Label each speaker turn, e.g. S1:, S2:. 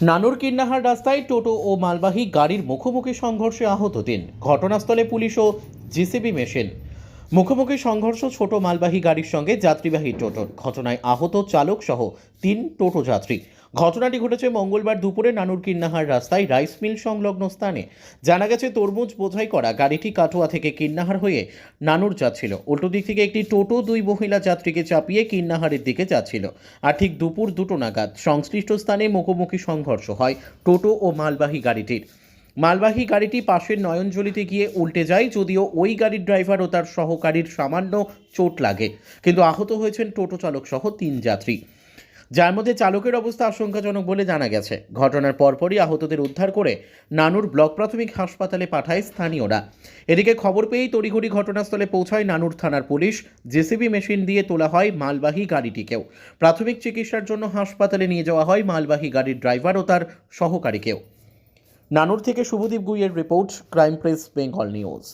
S1: নানুর কিন্নাহার রাস্তায় টোটো ও মালবাহী গাড়ির মুখোমুখি সংঘর্ষে আহত তিন। ঘটনাস্থলে পুলিশ ও জিসিবি মেশিন। মুখোমুখি সংঘর্ষ, ছোট মালবাহী গাড়ির সঙ্গে যাত্রীবাহী টোটোর ঘটনায় আহত চালক সহ তিন টোটো যাত্রী। ঘটনাটি ঘটেছে মঙ্গলবার দুপুরে নানুর কিন্নাহার রাস্তায় রাইস মিল সংলগ্ন স্থানে। জানা গেছে, তরমুজ বোঝাই করা গাড়িটি কাটোয়া থেকে কিন্নাহার হয়ে নানুর যাচ্ছিল। উল্টো দিক থেকে একটি টোটো দুই মহিলা যাত্রীকে চাপিয়ে কিন্নাহারের দিকে যাচ্ছিল। আর ঠিক দুপুর দুটো নাগাদ সংশ্লিষ্ট স্থানে মুখোমুখি সংঘর্ষ হয় টোটো ও মালবাহী গাড়িটির। মালবাহী গাড়িটি পাশের নয়নজলিতে গিয়ে উল্টে যায়, যদিও ওই গাড়ির ড্রাইভার ও তার সহকারীর সামান্য চোট লাগে। কিন্তু আহত হয়েছেন টোটো চালক সহ তিন যাত্রী। যার মধ্যে চালকের অবস্থা আশঙ্কাজনক বলে জানা গেছে। ঘটনার পরপরই আহতদের উদ্ধার করে নানুর ব্লক প্রাথমিক হাসপাতালে পাঠায় স্থানীয়রা। এদিকে খবর পেয়েই তড়িঘড়ি ঘটনাস্থলে পৌঁছায় নানুর থানার পুলিশ। জেসিবি মেশিন দিয়ে তোলা হয় মালবাহী গাড়িটিকেও। প্রাথমিক চিকিৎসার জন্য হাসপাতালে নিয়ে যাওয়া হয় মালবাহী গাড়ির ড্রাইভার ও তার সহকারীকেও। নানুর থেকে Subhadip গুইয়ের report crime press Bengal news.